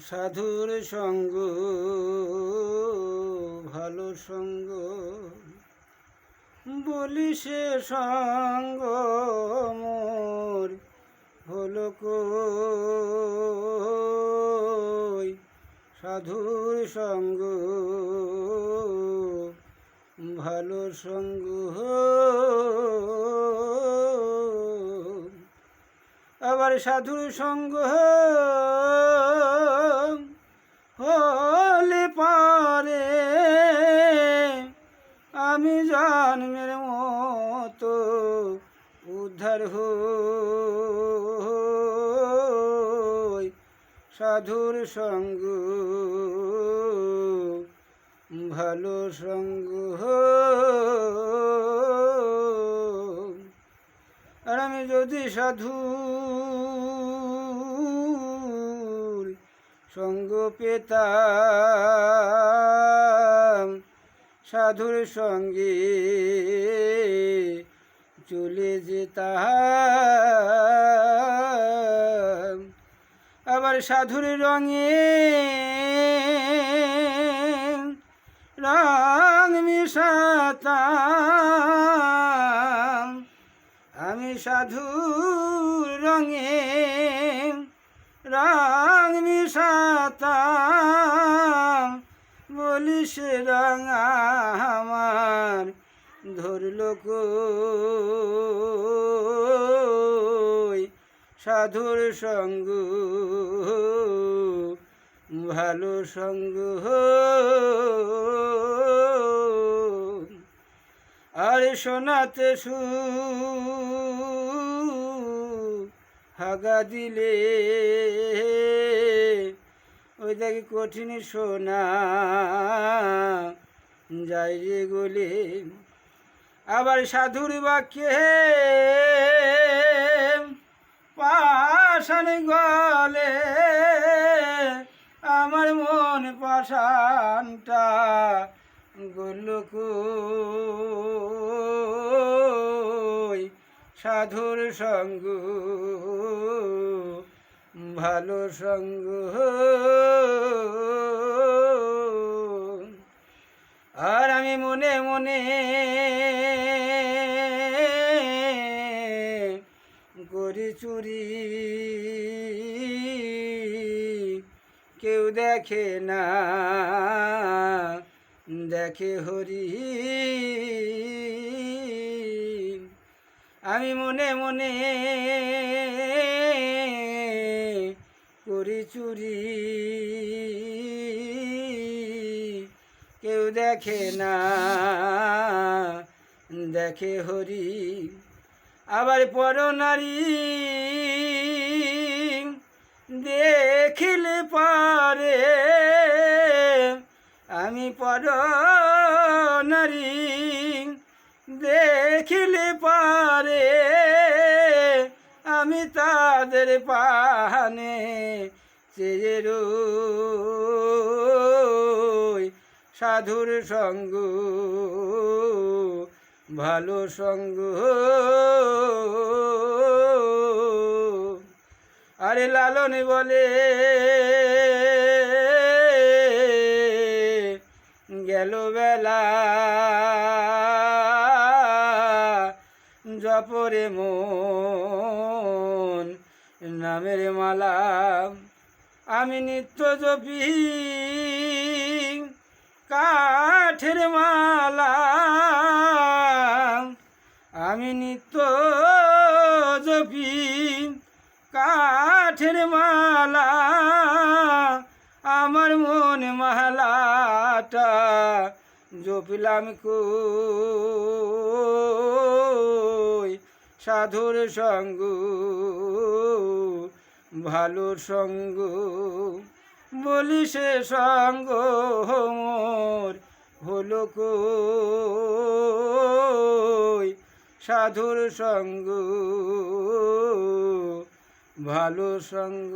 সাধুর সঙ্গ ভালো সঙ্গ বলি সে সঙ্গ মোর হলো সাধুর সঙ্গ ভালো সঙ্গ আবার সাধুর সঙ্গ হলে পারে। আমি জন্মের মতো উদ্ধার হই সাধুর সঙ্গ। ভালো সঙ্গ আর আমি যদি সাধু সঙ্গ পেতাম। সাধুর সঙ্গে চলে যেতাম। আবার সাধুর রঙে রং মিশাতাম। আমি সাধুর রঙে রং মিশাতাম বলি সে রং আমার ধরল সাধুর সঙ্গ ভালো সঙ্গ। আর শোনাতে সু হাগা দিলে ওই দেখি কঠিন সোনা। যাই রে গলে। আবার সাধুর বাক্যে পাশান গলে আমার মন পাশানটা গোলক। সাধুর সঙ্গ, ভালো সঙ্গ। আর আমি মনে মনে করি চুরি, কেউ দেখে না, দেখে হরি। আমি মনে মনে করি চুরি। কেউ দেখে না, দেখে হরি। আবার পর নারী দেখিলে পারে। আমি পর নারী। দেখিলে পারে আমি তাদের পানে চেয়ে সাধুর সঙ্গ ভালো সঙ্গ। আরে লালন বলে জপরে মন, নামের মালা। আমি নিত্য জপি কাঠের মালা। আমি নিত্য জপি কাঠের মালা। আমার মন মালাটা জপিলাম কই সাধুর সঙ্গ ভালো সঙ্গ বলি সে সঙ্গ মোর হলো সাধুর সঙ্গ ভালো সঙ্গ